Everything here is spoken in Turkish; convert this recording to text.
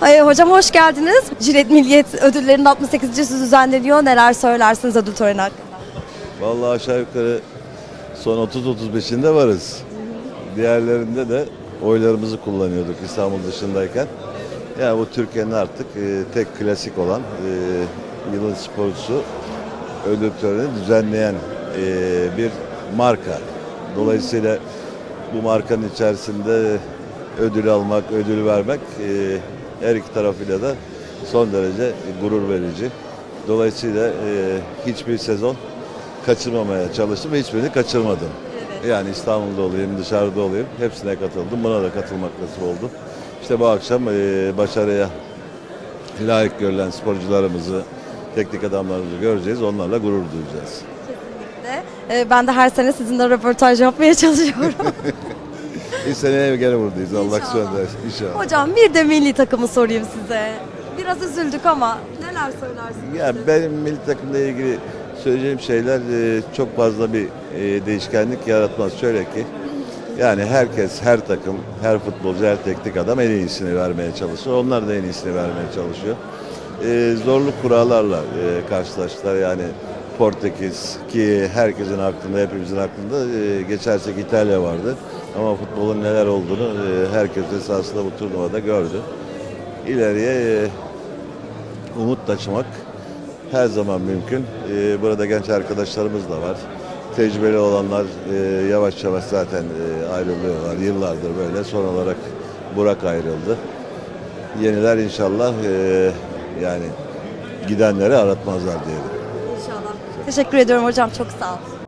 Ay, hocam hoş geldiniz. Jilet Milliyet ödüllerinin 68. düzenleniyor. Neler söylersiniz ödül töreni hakkında? Vallahi aşağı yukarı son 30-35'inde varız. Diğerlerinde de oylarımızı kullanıyorduk İstanbul dışındayken. Yani bu Türkiye'nin artık e, tek klasik olan e, yılın sporcusu ödül töreni düzenleyen e, bir marka. Dolayısıyla bu markanın içerisinde ödül almak, ödül vermek e, her iki tarafıyla da son derece gurur verici. Dolayısıyla e, hiçbir sezon kaçırmamaya çalıştım ve hiçbirini kaçırmadım. Yani İstanbul'da olayım, dışarıda olayım hepsine katıldım. Buna da katılmak nasip oldu. İşte bu akşam e, başarıya layık görülen sporcularımızı, teknik adamlarımızı göreceğiz. Onlarla gurur duyacağız. Kesinlikle. Ee, Ben de her sene sizinle röportaj yapmaya çalışıyorum. Bir seneye gene buradayız. Allah kısmet ederse. İnşallah. hocam bir de milli takımı sorayım size. Biraz üzüldük ama neler söylersiniz? Ya benim milli takımla ilgili söyleyeceğim şeyler e, çok fazla bir e, değişkenlik yaratmaz. Şöyle ki yani herkes, her takım, her futbolcu, her teknik adam en iyisini vermeye çalışıyor. Onlar da en iyisini vermeye çalışıyor. E, zorlu kurallarla e, karşılaştılar. Yani Portekiz ki herkesin aklında, hepimizin aklında e, geçersek İtalya vardı. Ama futbolun neler olduğunu e, herkes esasında bu turnuvada gördü. İleriye e, umut taşımak her zaman mümkün. Burada genç arkadaşlarımız da var. Tecrübeli olanlar yavaş yavaş zaten ayrılıyorlar. Yıllardır böyle. Son olarak Burak ayrıldı. Yeniler inşallah yani gidenleri aratmazlar diyelim. İnşallah. Teşekkür ediyorum hocam çok sağ olun.